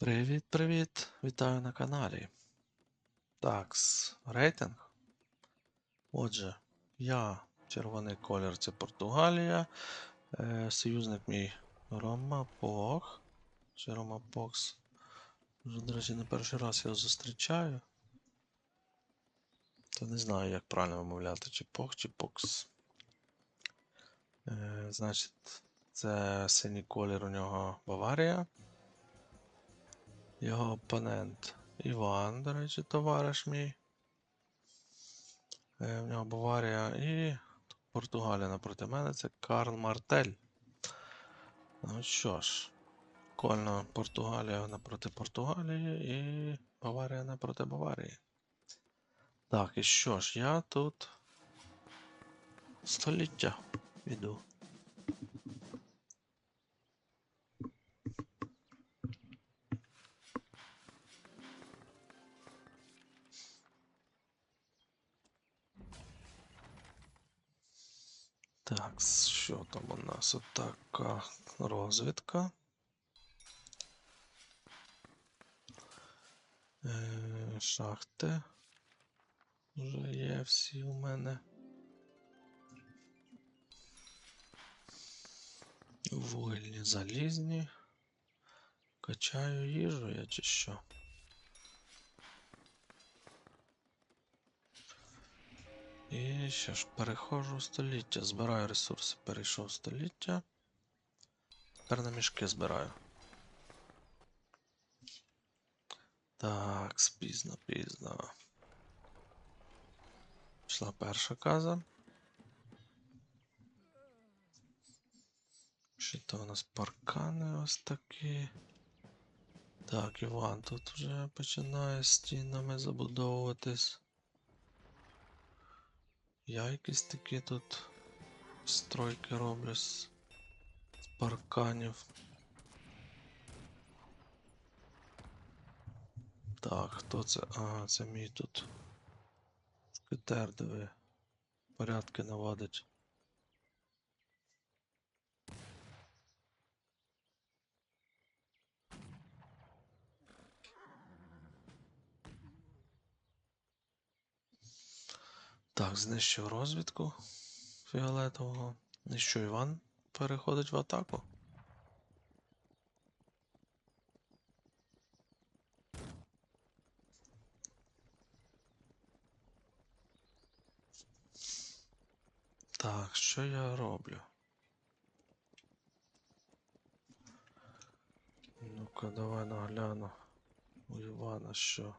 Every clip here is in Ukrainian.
Привіт-привіт! Вітаю на каналі. Такс, рейтинг. Отже, я, червоний колір це Португалія. Е, союзник мій Ромапох. Чи Ромапокс. Вже, до речі, не перший раз його зустрічаю. То не знаю, як правильно вимовляти, чи Пох, чи Покс. Е, значить, це синій колір у нього Баварія. Його опонент Іван, до речі, товариш мій. Е, В нього Баварія і Португалія напроти мене це Карл Мартель. Ну що ж, кольно Португалія напроти Португалії і Баварія напроти Баварії. Так, і що ж, я тут століття іду. Там у нас? Отака розвідка. Е, шахти. Вже є всі у мене. Вугільні залізні. Качаю їжу я чи що? І що ж, переходжу в століття. Збираю ресурси, перейшов в століття. Тепер на мішки збираю. Так, пізно, пізно. Пішла перша каза. Що то у нас паркани ось такі. Так, Іван тут вже починає стінами забудовуватись. Я якісь такі тут стройки роблю з з парканів. Так, хто це? Ага, це мій тут. Скитер, диви. Порядки наводить. Так, знищив розвідку фіолетового. І що, Іван переходить в атаку? Так, що я роблю? Ну-ка, давай нагляну у Івана що.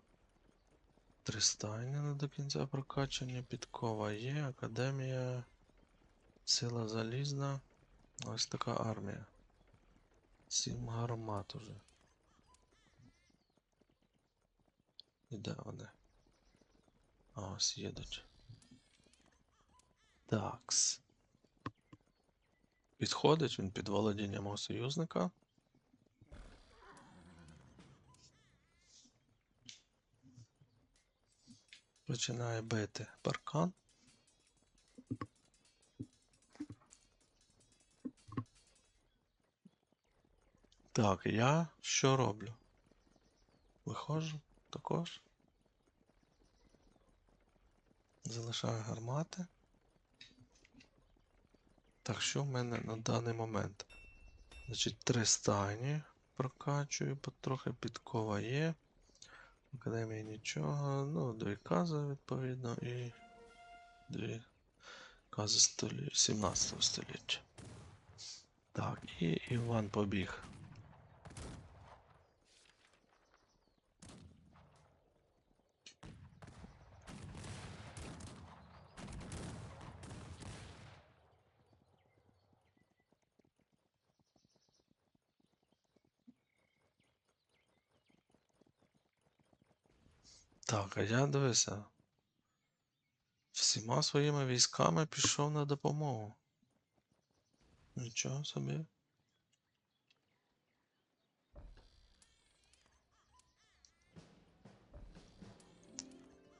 Три стайні не до кінця прокачані, підкова є, академія, сила залізна. Ось така армія. Сім гармат уже. І де вони? А, ось їдуть. Такс. Підходить він під володіння мого союзника. Починає бити паркан. Так, я що роблю? Виходжу також. Залишаю гармати. Так, що в мене на даний момент? Значить, три стайні прокачую, потрохи підкова є. Академії нічого. Ну, дві кази, відповідно, і дві кази столі... 17 століття. Так, і Іван побіг. Так, а я дивися. Всіма своїми військами пішов на допомогу. Нічого собі.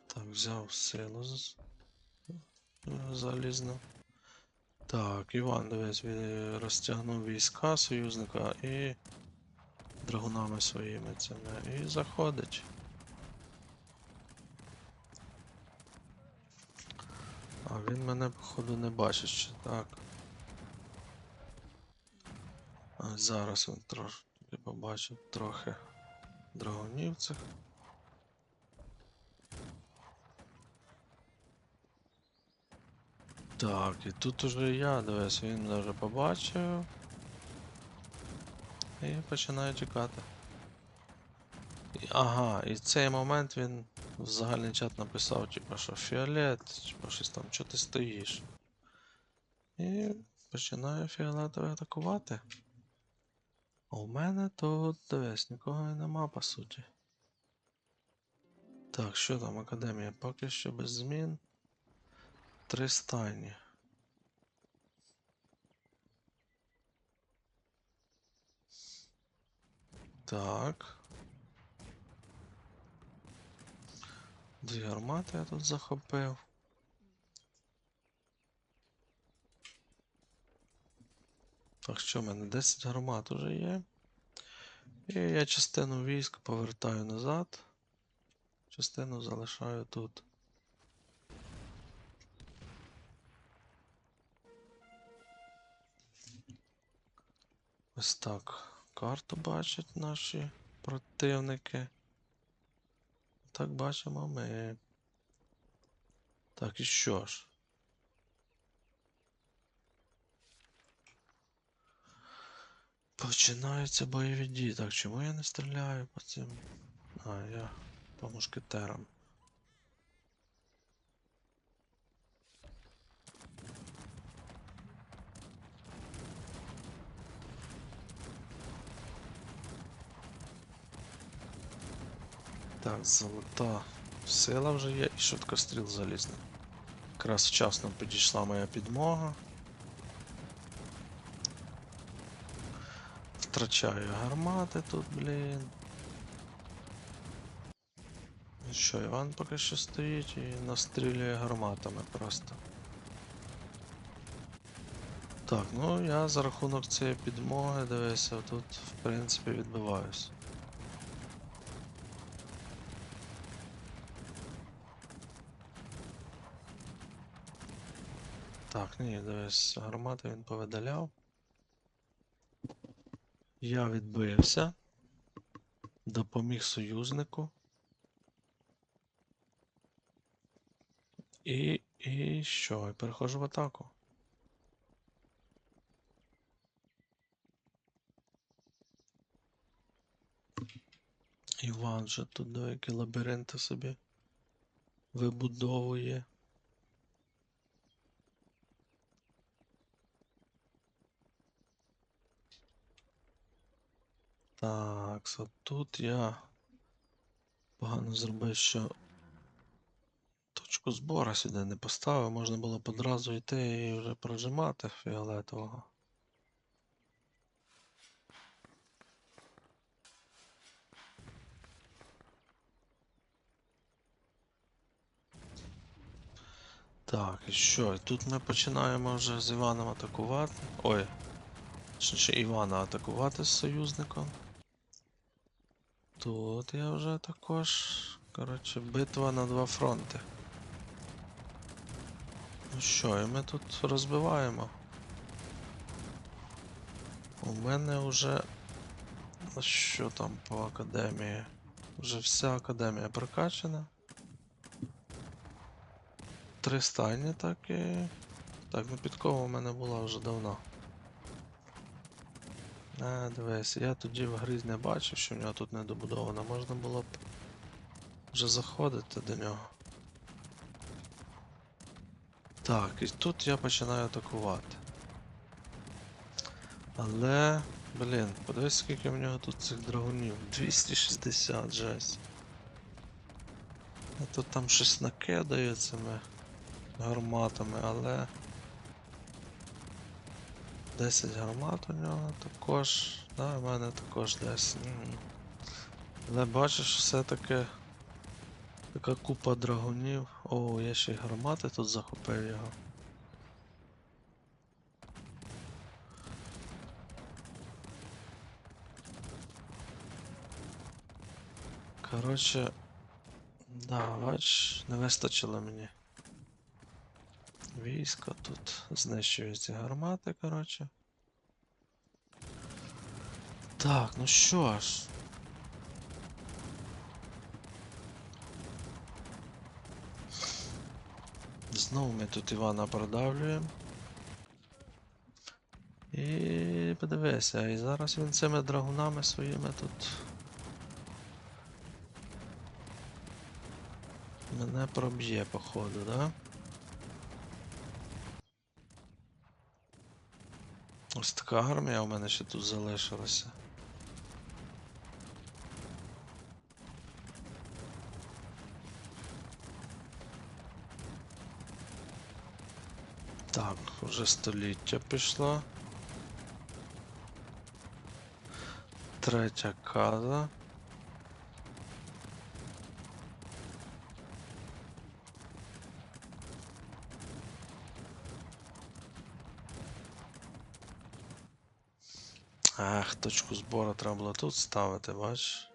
Так, взяв силу е, залізну. Так, Іван, дивись, він розтягнув війська союзника і драгунами своїми цими і заходить. А він мене, походу, не бачить ще так. А зараз він трошки побачив трохи драгунів цих. Так, і тут уже я, дивись, він мене вже побачив. І починає чекати. І- Ага, і цей момент він в загальний чат написав, типа, що фіолет, типа щось там, що ти стоїш. І починає фіолетовий атакувати. А у мене тут, дивись, нікого і нема, по суті. Так, що там, академія? Поки що без змін. Три стайні. Так. Дві гармати я тут захопив. Так, що в мене 10 гармат уже є. І я частину військ повертаю назад. Частину залишаю тут. Ось так. Карту бачать наші противники. Так бачимо ми. Так, і що ж? Починаються бойові дії. Так, чому я не стріляю по цим? А, я по мушкетерам. Так, золота сила вже є і швидкостріл залізний. Якраз вчасно підійшла моя підмога. Втрачаю гармати тут, блін. Що, Іван поки що стоїть і настрілює гарматами просто. Так, ну я за рахунок цієї підмоги, дивися, тут в принципі відбиваюсь. Так, ні, дивись, гармати він повидаляв. Я відбився. Допоміг союзнику. І. І що? І переходжу в атаку. Іван же тут деякі лабіринти собі вибудовує. Так, а тут я погано зробив, що точку збору сюди не поставив, можна було б одразу йти і вже прожимати фіолетового. Так, і що? Тут ми починаємо вже з Іваном атакувати. Ой. Точніше Івана атакувати з союзником. Тут я вже також. Коротше, битва на два фронти. Ну що, і ми тут розбиваємо. У мене вже. Ну що там по академії? Вже вся академія прокачана. Три стайні так і. Так, ну підкова у мене була вже давно. А, дивись, я тоді в грі не бачив, що в нього тут не добудовано. Можна було б вже заходити до нього. Так, і тут я починаю атакувати. Але, блін, подивись, скільки в нього тут цих драгунів. 260 жесть. А тут там щось накидає цими гарматами, але. 10 гармат у нього також. Да, в мене також 10. Мгм. Але бачиш, все-таки така купа драгунів. О, я ще й гармати тут захопив його. Коротше. Да, бач, не вистачило мені. Війська тут знищують ці гармати, коротше. Так, ну що ж. Знову ми тут Івана продавлюємо. І подивися, і зараз він цими драгунами своїми тут. Мене проб'є, походу, да? Ось така армія у мене ще тут залишилася. Так, вже століття пішло. Третя каза. Ах, точку збору треба було тут ставити, бачиш?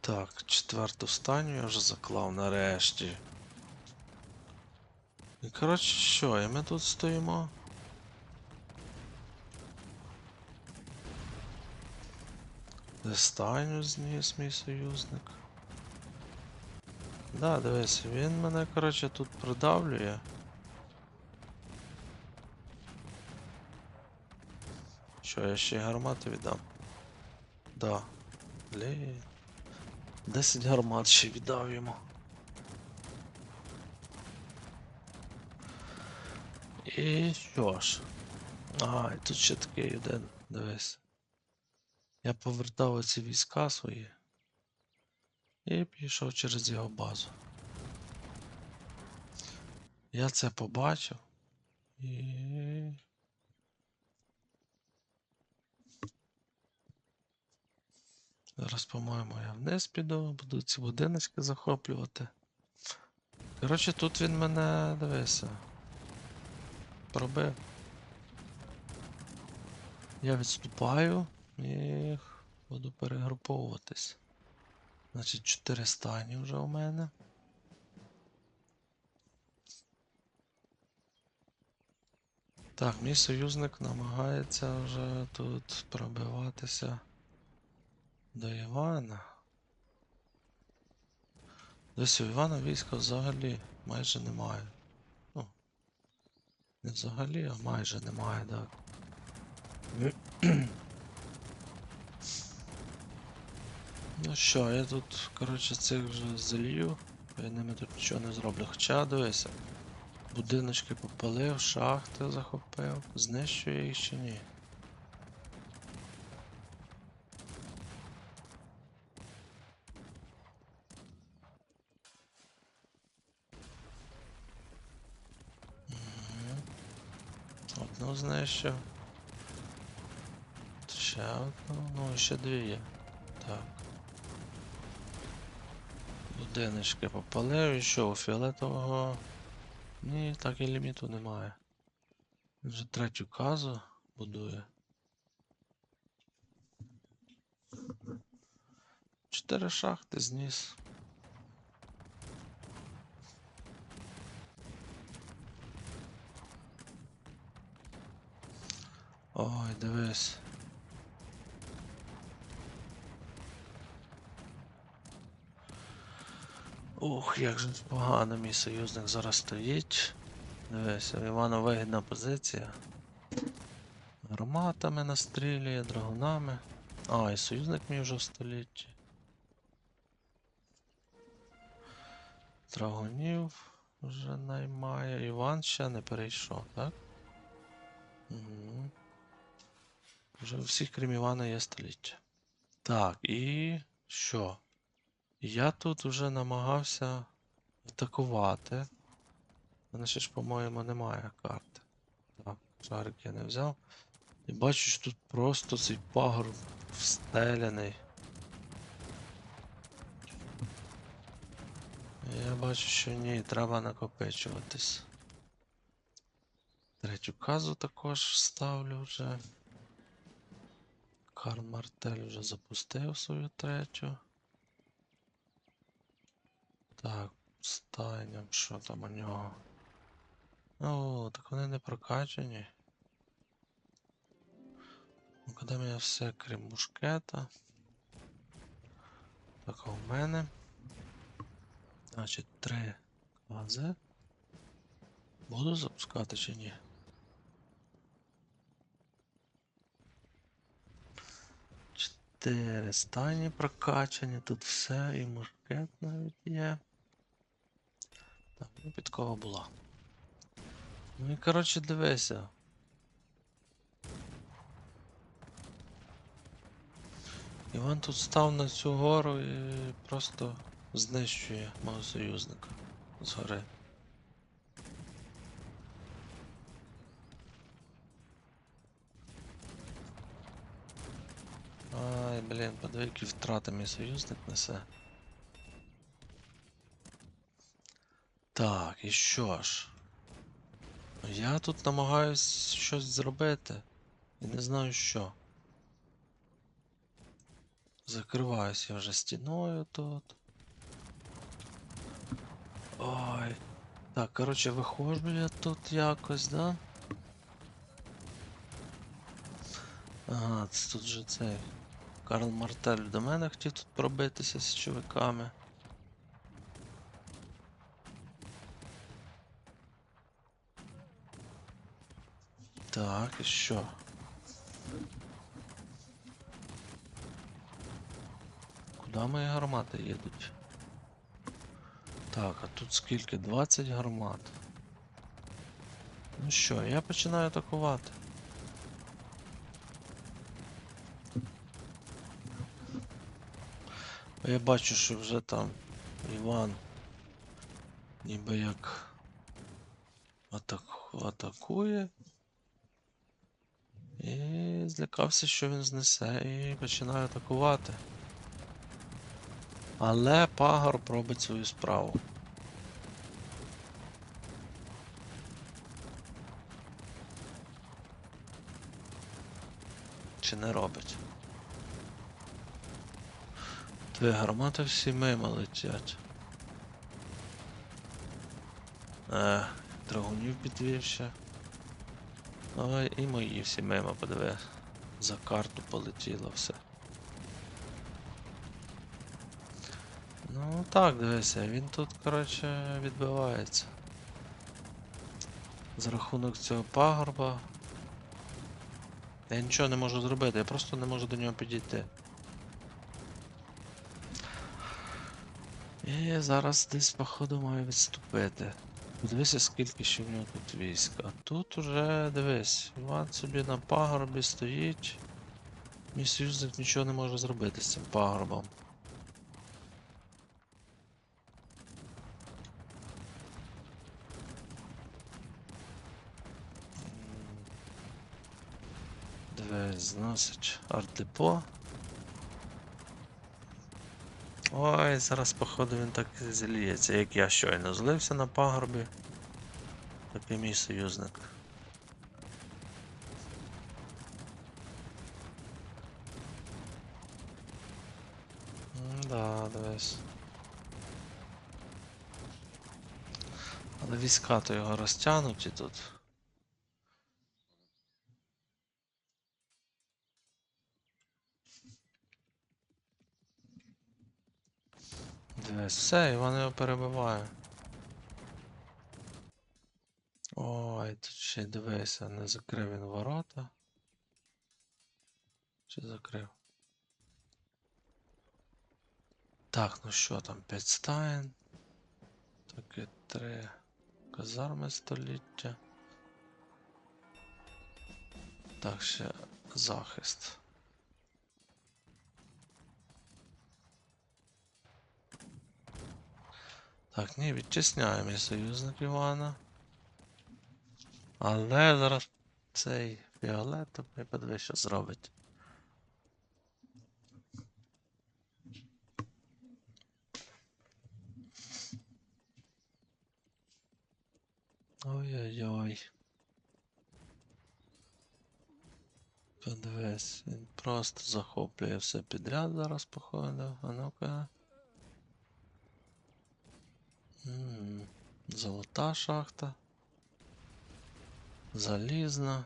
Так, четверту станю я вже заклав нарешті. І коротше, що, і ми тут стоїмо. Де стайню зніс мій союзник. Да, дивись, він мене, коротше, тут продавлює. Що, я ще й гармати віддам? Да. Блін. 10 гармат ще віддав йому. І що ж? А, і тут ще такий один, дивись. Я повертав оці війська свої і пішов через його базу. Я це побачив і. Зараз, по-моєму, я вниз піду, буду ці будиночки захоплювати. Коротше, тут він мене дивися. Пробив. Я відступаю і буду перегруповуватись. Значить, 4 стані вже у мене. Так, мій союзник намагається вже тут пробиватися до Івана. Десь у Івана війська взагалі майже немає. Ну, не взагалі, а майже немає, так. Ну що, я тут, коротше, цих вже залью. Я ними тут нічого не зроблю. Хоча дивися. Будиночки попалив, шахти захопив. Знищує їх чи ні? Одну знищив. Ще одну, ну ще дві є. Так. Будиночки попалив і що, у фіолетового. Ні, так і ліміту немає. Він Вже третю казу будує. Чотири шахти зніс. Дивись. Ух, як же погано мій союзник зараз стоїть. Дивись, у Івана вигідна позиція. Гарматами настрілює, драгунами. А, і союзник мій вже в столітті. Драгунів вже наймає. Іван ще не перейшов, так? Угу. Вже у всіх, крім Івана, є століття. Так, і що? Я тут вже намагався атакувати. У ще ж, по-моєму, немає карти. Так, шарик я не взяв. І бачу, що тут просто цей пагорб встеляний. Я бачу, що ні, треба накопичуватись. Третю казу також ставлю вже. Захар Мартель вже запустив свою третю. Так, стайням, що там у нього? О, так вони не прокачені. Ну, коли все, крім мушкета. Так, а в мене. Значить, три КЗ. Буду запускати чи ні? Чотири стайні прокачані, тут все, і мушкет навіть є. Так, ну підкова була. Ну і коротше дивися. Іван тут став на цю гору і просто знищує мого союзника згори. Блін, подиви, які втрати мій союзник несе. Так, і що ж? Я тут намагаюсь щось зробити. І не знаю що. Закриваюсь я вже стіною тут. Ой. Так, коротше, виходжу я тут якось, да? Ага, це тут же цей. Карл Мартель до мене хотів тут пробитися з чуваками. Так, і що? Куди мої гармати їдуть? Так, а тут скільки? 20 гармат. Ну що, я починаю атакувати. Я бачу, що вже там Іван ніби як атак... атакує. І злякався, що він знесе, і починає атакувати. Але пагор пробить свою справу. Чи не робить? Твої гармати всі мимо летять. Ех, драгунів підвів ще. Ой, і мої всі мимо подиви. За карту полетіло все. Ну так, дивися, він тут, коротше, відбивається. За рахунок цього пагорба. Я нічого не можу зробити, я просто не можу до нього підійти. Я зараз десь, походу, маю відступити. Подивися, скільки ще в нього тут військ. А тут уже дивись, Іван собі на пагорбі стоїть. Мій союзник нічого не може зробити з цим пагорбом. Дивись, зносить арт-депо. Ой, зараз, походу, він так і зільється, як я щойно злився на пагорбі. Так і мій союзник. Да, дивись. Але війська то його розтягнуті тут. Все, Іван його перебиває. Ой, тут ще дивися, не закрив він ворота. Чи закрив? Так, ну що там, 5 стаєн. Таке три казарми століття. Так, ще захист. Так, ні, відтісняємо і союзник Івана. Але зараз цей фіолетовий подивись, що зробить. Ой-ой-ой. Подивись, він просто захоплює все підряд зараз, походу. А ну-ка. М, Золота шахта. Залізна.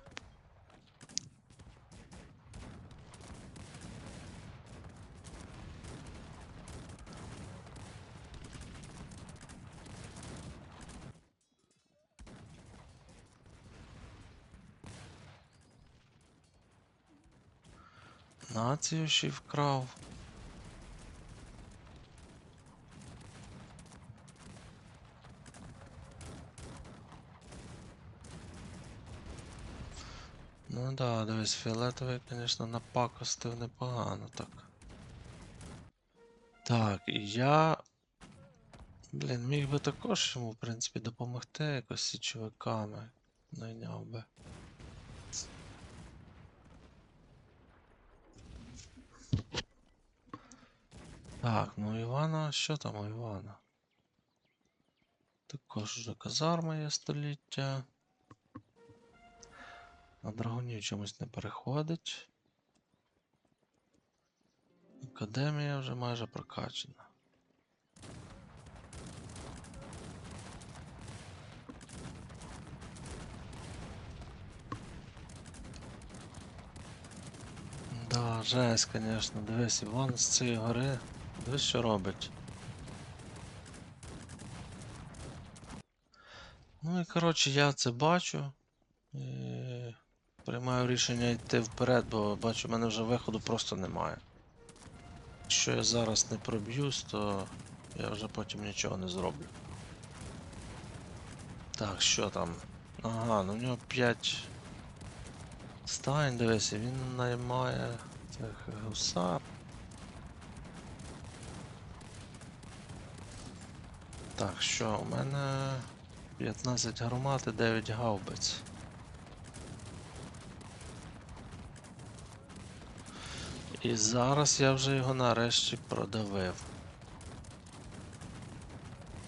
Націю ще вкрав. Ну да, дивись, фіолетовий, звісно, напакостив непогано так. Так, і я. Блін, міг би також йому, в принципі, допомогти якось січовиками. Найняв би. Так, ну Івана, що там у Івана? Також вже казарма є століття. На драгунів чомусь не переходить. Академія вже майже прокачана. Да, жесть, конечно. Дивись, Іван з цієї гори. Дивись, що робить. Ну і коротше, я це бачу. І приймаю рішення йти вперед, бо бачу, в мене вже виходу просто немає. Якщо я зараз не проб'юсь, то я вже потім нічого не зроблю. Так, що там? Ага, ну в нього 5 стань, дивися, він наймає цих гусар. Так, що, у мене 15 гармат і 9 гаубиць. І зараз я вже його нарешті продавив.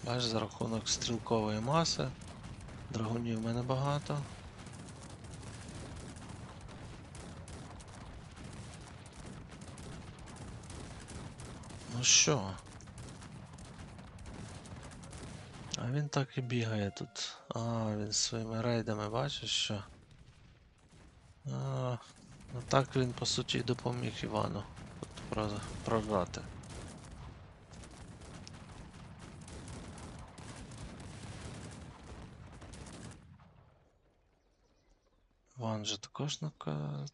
Бачиш, за рахунок стрілкової маси. Драгунів в мене багато. Ну що? А він так і бігає тут. А, він своїми рейдами бачиш що? А, ну так він по суті і допоміг Івану тут про- Іван же також на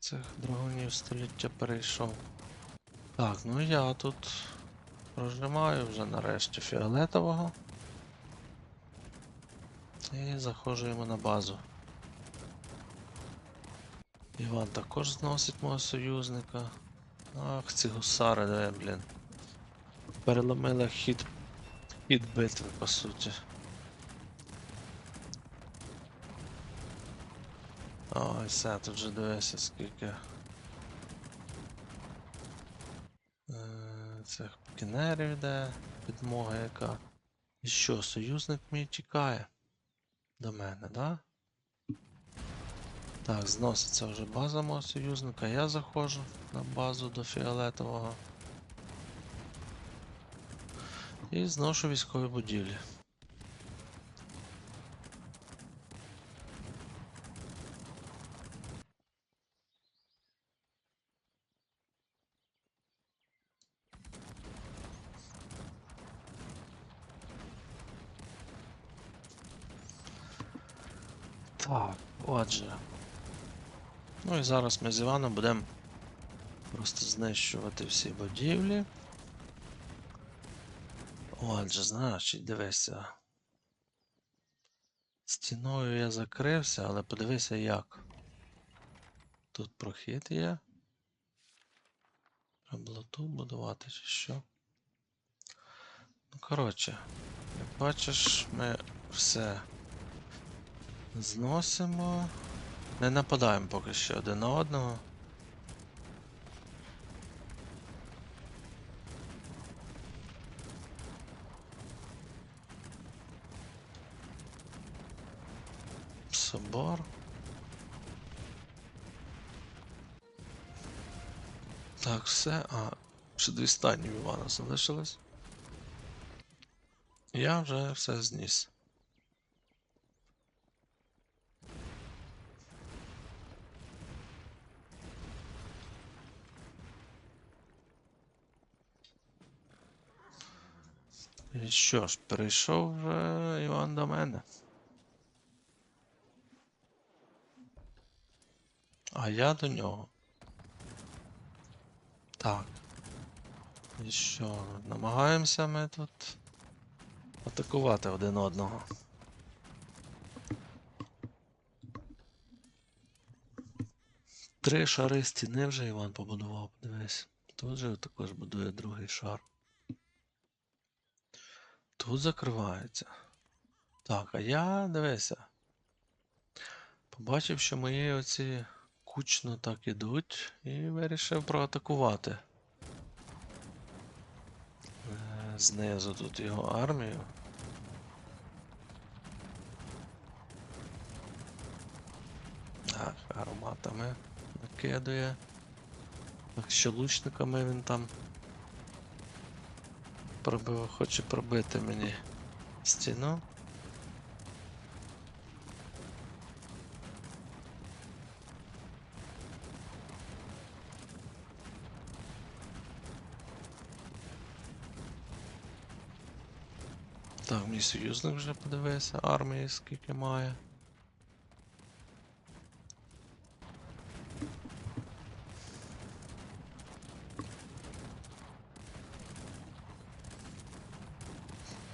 цих драгунів століття перейшов. Так, ну я тут прожимаю вже нарешті фіолетового. І заходжу йому на базу. Іван також зносить мого союзника. Ах, ці гусари, де, блін. Переломили хід, хід битви, по суті. Ой, все, тут вже дивися, скільки. Е, Цих кінерів йде, підмога яка. І що, союзник мій тікає до мене, да? Так, зноситься вже база мого союзника. Я заходжу на базу до фіолетового. І зношу військові будівлі. Так, отже. Ну і зараз ми з Іваном будемо просто знищувати всі будівлі. Отже, значить, дивися. Стіною я закрився, але подивися як. Тут прохід є. Треба було тут будувати чи що. Ну, коротше, як бачиш, ми все зносимо. Не нападаємо поки що один на одного. Собор. Так, все. А, ще дві стані в Івана залишилось. Я вже все зніс. Що ж, прийшов вже Іван до мене. А я до нього. Так. І що, намагаємося ми тут атакувати один одного. Три шари стіни вже Іван побудував, подивись. Тут же також будує другий шар. Тут закривається. Так, а я дивися. Побачив, що мої оці кучно так ідуть, і вирішив проатакувати. Е, Знизу тут його армію. Так, гарматами накидує. Так, ще лучниками він там пробив, хоче пробити мені стіну. Так, мій союзник вже подивився, армії скільки має.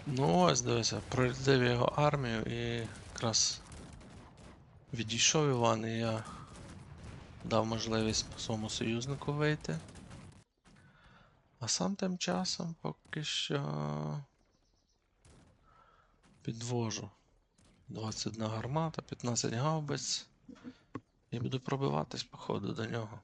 Ну ось дивися, прорядив його армію і якраз відійшов Іван, і я дав можливість своєму союзнику вийти. А сам тим часом поки що підвожу 21 гармата, 15 гаубиць. І буду пробиватись по ходу до нього.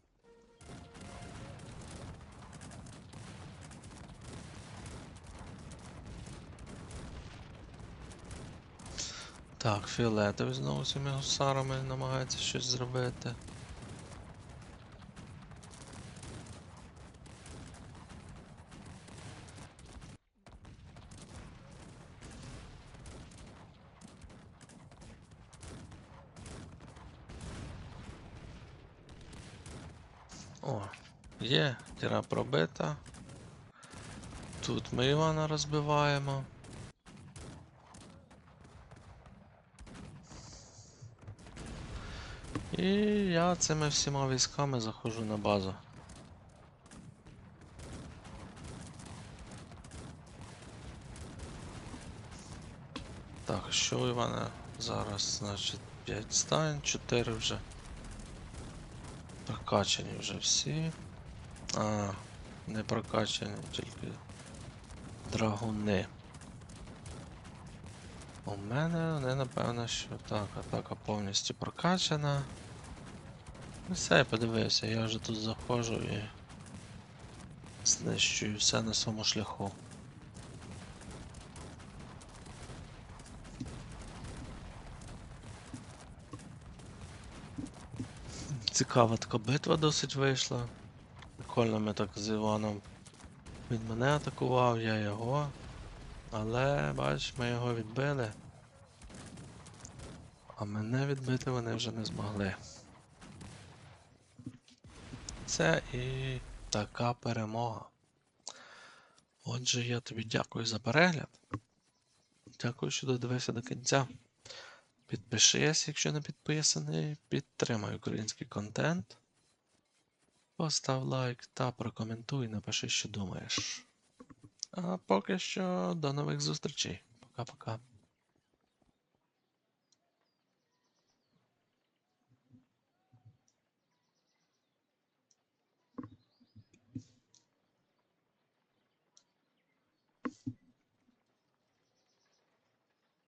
Так, фіолетовий знову цими гусарами намагається щось зробити. О, є, діра пробита. Тут ми Івана розбиваємо. І я цими всіма військами заходжу на базу. Так, що у Івана зараз, значить, 5 стань, 4 вже. Прокачані вже всі. А, не прокачані, тільки драгуни. У мене вони, напевно, що так, атака повністю прокачана. Ну все, я подивився, я вже тут заходжу і знищую все на своєму шляху. Цікава така битва досить вийшла. Прикольно ми так з Іваном. Він мене атакував, я його. Але, бач, ми його відбили. А мене відбити вони вже не змогли. Це і така перемога. Отже, я тобі дякую за перегляд. Дякую, що додивився до кінця. Підпишись, якщо не підписаний, підтримай український контент. Постав лайк та прокоментуй, напиши, що думаєш. А поки що до нових зустрічей. Пока-пока.